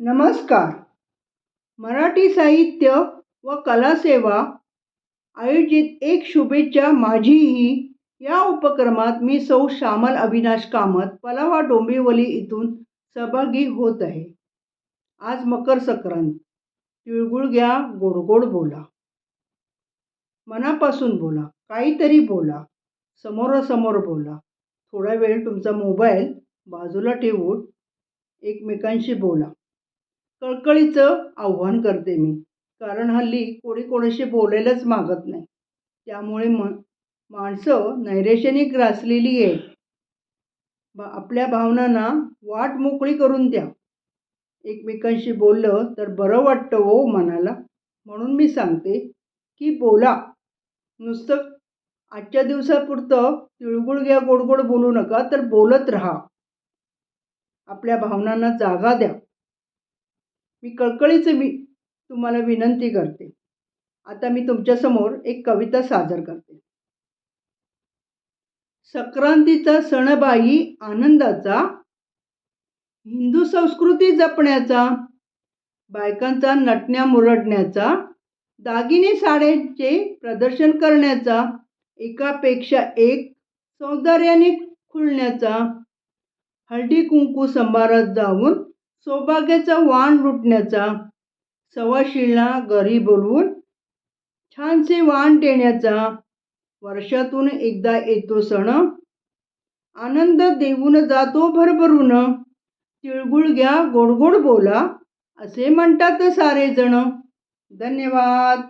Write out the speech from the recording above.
नमस्कार. मराठी साहित्य व कलासेवा आयोजित एक शुभेच्छा माझीही या उपक्रमात मी सौ श्यामल अविनाश कामत पलावा डोंबिवली इथून सहभागी होत आहे. आज मकर संक्रांत. तिळगुळ घ्या गोड गोड बोला. मनापासून बोला काहीतरी बोला समोरासमोर बोला. थोडा वेळ तुमचा मोबाईल बाजूला ठेवून एकमेकांशी बोला. कळकळीचं आव्हान करते मी. कारण हल्ली कोणी कोणाशी बोलायलाच मागत नाही. त्यामुळे म माणसं नैरेश्याने ग्रासलेली आहेत. बा आपल्या भावनांना वाट मोकळी करून द्या. एकमेकांशी बोललं तर बरं वाटतं हो मनाला. म्हणून मी सांगते की बोला. नुसतं आजच्या दिवसापुरतं तिळगुळ घ्या गोड गोड बोलू नका तर बोलत राहा. आपल्या भावनांना जागा द्या. मी कळकळीचं मी तुम्हाला विनंती करते. आता मी तुमच्यासमोर एक कविता सादर करते. संक्रांतीचा सणबाई आनंदाचा हिंदू संस्कृती जपण्याचा बायकांचा नटण्या मुरडण्याचा दागिने साड्यांचे प्रदर्शन करण्याचा एकापेक्षा एक सौंदर्याने खुलण्याचा हळदी कुंकू संभारात जाऊन सौभाग्याचा वाण लुटण्याचा सवाशिणला घरी बोलवून छानसे वाण देण्याचा वर्षातून एकदा येतो सण. आनंद देऊन जातो भरभरून. तिळगुळ घ्या गोड गोड बोला असे म्हणतात सारे जण. धन्यवाद.